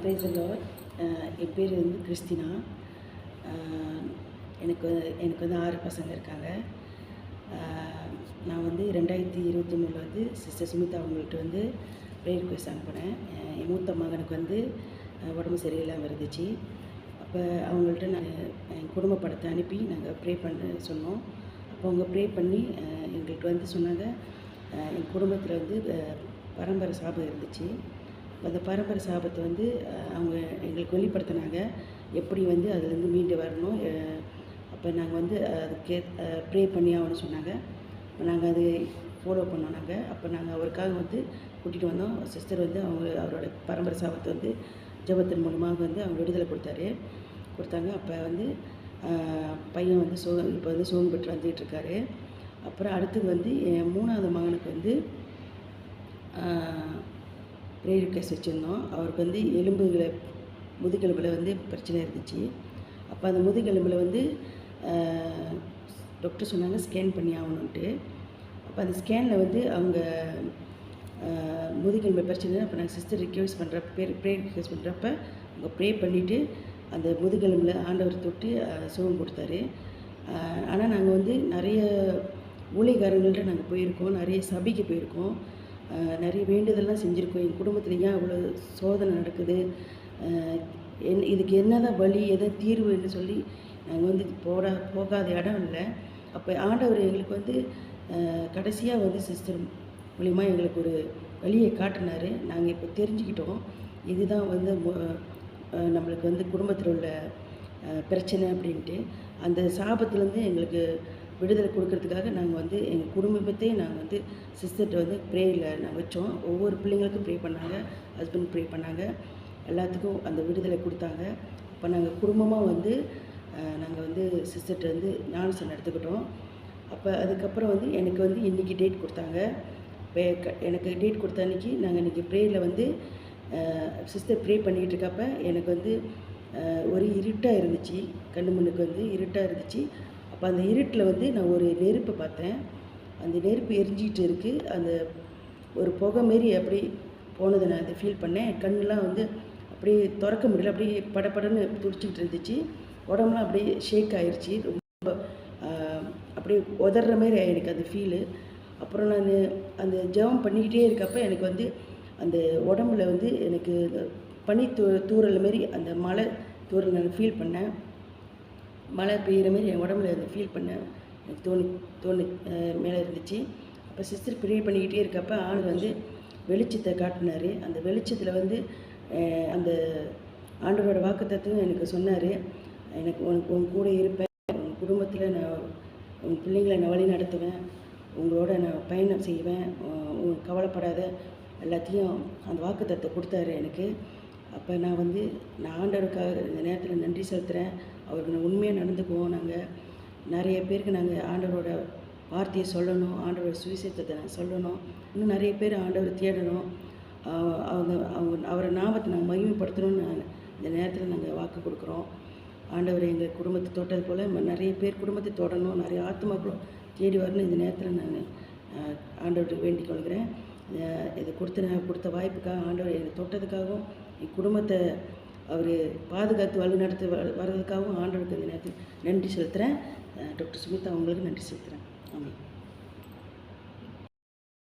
Price என் பேர் வந்து Christina. எனக்கு எனக்கு வந்து ஆறு பசங்க இருக்காங்க. நான் வந்து ரெண்டாயிரத்தி இருபத்தி மூணில் வந்து சிஸ்டர் சுமிதா அவங்கள்ட்ட வந்து ப்ரேயர் ரிக்வெஸ்ட் அனுப்பினேன். என் மூத்த மகனுக்கு வந்து உடம்பு சரியில்லாமல் இருந்துச்சு. அப்போ அவங்கள்ட்ட நான் என் குடும்ப படத்தை அனுப்பி நாங்கள் ப்ரே பண்ண சொன்னோம். அப்போ அவங்க ப்ரே பண்ணி எங்கள்கிட்ட எங்களுக்கு வந்து சொன்னாங்க. என் குடும்பத்தில் வந்து பரம்பரை சாபம் இருந்துச்சு. அந்த பரம்பரை சாபத்தை வந்து அவங்க எங்களுக்கு வெளிப்படுத்தினாங்க. எப்படி வந்து அதுலேருந்து மீண்டு வரணும் அப்போ நாங்கள் வந்து அதுக்கே ப்ரே பண்ணி ஆகணும்னு சொன்னாங்க. இப்போ நாங்கள் அது ஃபாலோ பண்ணோம் நாங்கள் அப்போ நாங்கள் அவருக்காக வந்து கூட்டிகிட்டு வந்தோம். சிஸ்டர் வந்து அவங்க அவரோட பரம்பரை சாபத்தை வந்து ஜபத்தின் மூலமாக வந்து அவங்க விடுதலை கொடுத்தாரு. கொடுத்தாங்க. அப்போ வந்து பையன் வந்து சோ இப்போ வந்து சோகம் பெற்று வந்துகிட்டு இருக்காரு. அப்புறம் அடுத்தது வந்து என் மூணாவது மகனுக்கு வந்து ப்ரேயர் கேஸ் வச்சுருந்தோம். அவருக்கு வந்து எலும்புகளை முதுகெலும்பில் வந்து பிரச்சனை இருந்துச்சு. அப்போ அந்த முதுகெலும்பில் வந்து டாக்டர் சொன்னாங்க ஸ்கேன் பண்ணி ஆகணுன்ட்டு அப்போ அந்த ஸ்கேனில் வந்து அவங்க முதுகெலும்பு பிரச்சனை அப்போ நாங்கள் சிஸ்டர் ரிக்வெஸ்ட் பண்ணுறப்ப ப்ரே ப்ரே ரிக்வெஸ்ட் பண்ணுறப்ப அவங்க ப்ரே பண்ணிவிட்டு அந்த முதுகெலும்பில் ஆண்டவர் தொட்டு சுகம் கொடுத்தாரு. ஆனால் நாங்கள் வந்து நிறைய ஊழியக்காரங்கள்ட்ட நாங்கள் போயிருக்கோம். நிறைய சபைக்கு போயிருக்கோம். நிறைய வேண்டுதல்லாம் செஞ்சுருக்கோம். என் குடும்பத்தில் ஏன் அவ்வளோ சோதனை நடக்குது? என் இதுக்கு என்னதான் வழி எதை தீர்வுன்னு சொல்லி நாங்கள் வந்து போடா போகாத இடம் இல்லை. அப்போ ஆண்டவர் எங்களுக்கு வந்து கடைசியாக வந்து சிஸ்டர் மூலிமா எங்களுக்கு ஒரு வழியை காட்டினார். நாங்கள் இப்போ தெரிஞ்சுக்கிட்டோம். இதுதான் வந்து நம்மளுக்கு வந்து குடும்பத்தில் உள்ள பிரச்சனை அப்படின்ட்டு. அந்த சாபத்துலேருந்து எங்களுக்கு விடுதலை கொடுக்கறதுக்காக நாங்கள் வந்து எங்கள் குடும்பத்தையே நாங்கள் வந்து சிஸ்டர்கிட்ட வந்து ப்ரேயில் நாங்கள் வச்சோம். ஒவ்வொரு பிள்ளைங்களுக்கும் ப்ரே பண்ணாங்க. ஹஸ்பண்ட் ப்ரே பண்ணாங்க. எல்லாத்துக்கும் அந்த விடுதலை கொடுத்தாங்க. இப்போ நாங்கள் குடும்பமாக வந்து நாங்கள் வந்து சிஸ்டர்கிட்ட வந்து ஞானசன் எடுத்துக்கிட்டோம். அப்போ அதுக்கப்புறம் வந்து எனக்கு வந்து இன்றைக்கி டேட் கொடுத்தாங்க. இப்போ எனக்கு டேட் கொடுத்த அன்றைக்கி நாங்கள் இன்றைக்கி ப்ரேயில் வந்து சிஸ்டர் ப்ரே பண்ணிக்கிட்டு இருக்கப்ப எனக்கு வந்து ஒரு இருட்டாக இருந்துச்சு. கண்ணு முன்னுக்கு வந்து இருட்டாக இருந்துச்சு. அப்போ அந்த இருட்டில் வந்து நான் ஒரு நெருப்பை பார்த்தேன். அந்த நெருப்பு எரிஞ்சிக்கிட்டு இருக்குது அந்த ஒரு புகை மாரி அப்படி போனதை நான் அதை ஃபீல் பண்ணேன். கண்ணெலாம் வந்து அப்படியே திறக்க முடியல. அப்படியே படபடன்னு துடிச்சிக்கிட்டு இருந்துச்சு. உடம்புலாம் அப்படியே ஷேக் ஆயிடுச்சு ரொம்ப அப்படியே உதற மாதிரி எனக்கு அந்த ஃபீலு அப்புறம் நான் அந்த ஜெபம் பண்ணிக்கிட்டே இருக்கப்போ எனக்கு வந்து அந்த உடம்புல வந்து எனக்கு பனி தூ தூறல் மாரி அந்த மழை தூரல் நான் ஃபீல் பண்ணேன். மழை பெய்கிற மாதிரி என் உடம்புல அந்த ஃபீல் பண்ணேன் எனக்கு தோணி தோணு மேலே இருந்துச்சு அப்போ சிஸ்டர் ப்ரே பண்ணிக்கிட்டே இருக்கப்ப ஆள் வந்து வெளிச்சத்தை காட்டினார். அந்த வெளிச்சத்தில் வந்து அந்த ஆண்டவரோட வாக்குத்தத்துவம் எனக்கு சொன்னார். எனக்கு உனக்கு உன் கூட இருப்பேன். உன் குடும்பத்தில் நான் உன் பிள்ளைங்களை நான் வழி நடத்துவேன். உங்களோட நான் பயணம் செய்வேன். உன் உன் கவலைப்படாத எல்லாத்தையும் அந்த வாக்குத்தத்தை கொடுத்தாரு எனக்கு. அப்போ நான் வந்து நான் ஆண்டவருக்காக இந்த நேரத்தில் நன்றி செலுத்துகிறேன் அவருக்கு உண்மையாக நடந்துக்குவோம் நாங்கள் நிறைய பேருக்கு நாங்கள் ஆண்டவரோட வார்த்தையை சொல்லணும் ஆண்டவரோட சுவிசேஷத்தை நான் சொல்லணும். இன்னும் நிறைய பேர் ஆண்டவரை தேடணும். அவங்க அவங்க அவரை நாமத்தை நாங்கள் மகிமைப்படுத்தணும்னு நான் இந்த நேரத்தில் நாங்கள் வாக்கு கொடுக்குறோம். ஆண்டவர் எங்கள் குடும்பத்தை தொட்டது போல் நிறைய பேர் குடும்பத்தை தொடணும் நிறைய ஆத்மாக்களும் தேடி வரணும் இந்த நேரத்தில் நான் ஆண்டவர்கிட்ட வேண்டிக் கொள்கிறேன். இதை இது கொடுத்த நான் கொடுத்த வாய்ப்புக்காக ஆண்டவர் என்னை தொட்டதுக்காகவும் என் குடும்பத்தை அவர் பாதுகாத்து வழி நடத்தி வர்றதுக்காகவும் ஆண்டவருக்கு இந்த நேரத்தில் நன்றி செலுத்துகிறேன் டாக்டர் சுமிதா அவங்களுக்கு நன்றி செலுத்துகிறேன்